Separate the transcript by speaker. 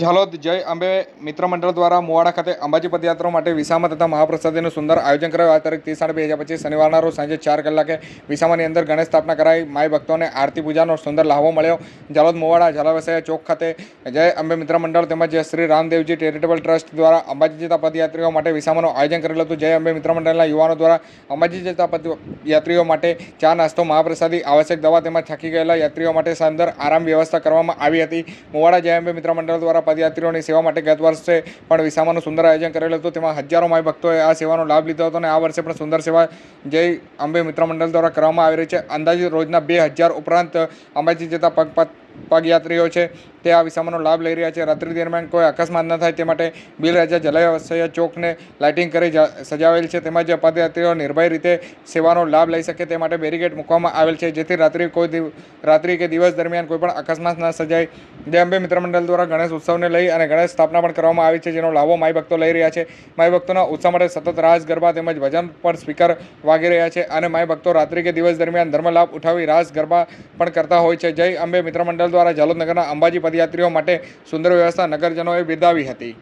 Speaker 1: ઝાલોદ જય અંબે મિત્ર મંડળ દ્વારા મોવાડા ખાતે અંબાજી પદયાત્રા માટે વિસામા તથા મહાપ્રસાદીનું સુંદર આયોજન કરાયું. આ તારીખ ત્રીસ આઠ બે હજાર પચીસ શનિવારના રોજ સાંજે ચાર કલાકે વિસામાની અંદર ગણેશ સ્થાપના કરાઈ. માય ભક્તોને આરતી પૂજાનો સુંદર લાહવો મળ્યો. ઝાલોદ મોવાડા ઝાલાવસૈયા ચોક ખાતે જય અંબે મિત્ર મંડળ તેમજ શ્રી રામદેવજી ચેરિટેબલ ટ્રસ્ટ દ્વારા અંબાજી જતા પદયાત્રીઓ માટે વિસામાનું આયોજન કરેલું હતું. જય અંબે મિત્ર મંડળના યુવાનો દ્વારા અંબાજી જતા પદયાત્રીઓ માટે ચા, નાસ્તો, મહાપ્રસાદી, આવશ્યક દવા તેમજ થાકી ગયેલા યાત્રીઓ માટે સુંદર આરામ વ્યવસ્થા કરવામાં આવી હતી. મોવાડા જય અંબે મિત્ર મંડળ દ્વારા પદયાત્રીઓની સેવા માટે ગત વર્ષે પણ વિસામાનું સુંદર આયોજન કરેલું હતું. તેમાં હજારો માય ભક્તોએ આ સેવાનો લાભ લીધો હતો અને આ વર્ષે પણ સુંદર સેવા જય અંબે મિત્ર મંડળ દ્વારા કરવામાં આવી રહી છે. અંદાજે રોજના બે હજાર ઉપરાંત અંબાજી જતા પગ પગયાત્રીઓ છે, તે આ વિસામાનો લાભ લઈ રહ્યા છે. રાત્રિ દરમિયાન કોઈ અકસ્માત ન થાય તે માટે બિલ રાજા જલાવસૈયા ચોકને લાઇટિંગ કરી સજાવેલ છે. તેમજ પદયાત્રીઓ નિર્ભય રીતે સેવાનો લાભ લઈ શકે તે માટે બેરીગેટ મૂકવામાં આવેલ છે. જેથી રાત્રિ કોઈ રાત્રિ કે દિવસ દરમિયાન કોઈ પણ અકસ્માત ન સર્જાય. જય અંબે મિત્ર મંડળ દ્વારા ગણેશ ઉત્સવને લઈ અને ગણેશ સ્થાપના પણ કરવામાં આવી છે, જેનો લાભો માય ભક્તો લઈ રહ્યા છે. માય ભક્તોના ઉત્સાહ માટે સતત રાસ, ગરબા તેમજ ભજન પર સ્પીકર વાગી રહ્યા છે અને માય ભક્તો રાત્રિ કે દિવસ દરમિયાન ધર્મ લાભ ઉઠાવી રાસ, ગરબા પણ કરતા હોય છે. જય અંબે મિત્ર મંડળ દ્વારા જાલોદ નગરના અંબાજી પદયાત્રીઓ માટે સુંદર વ્યવસ્થા નગરજનોએ બિરદાવી હતી.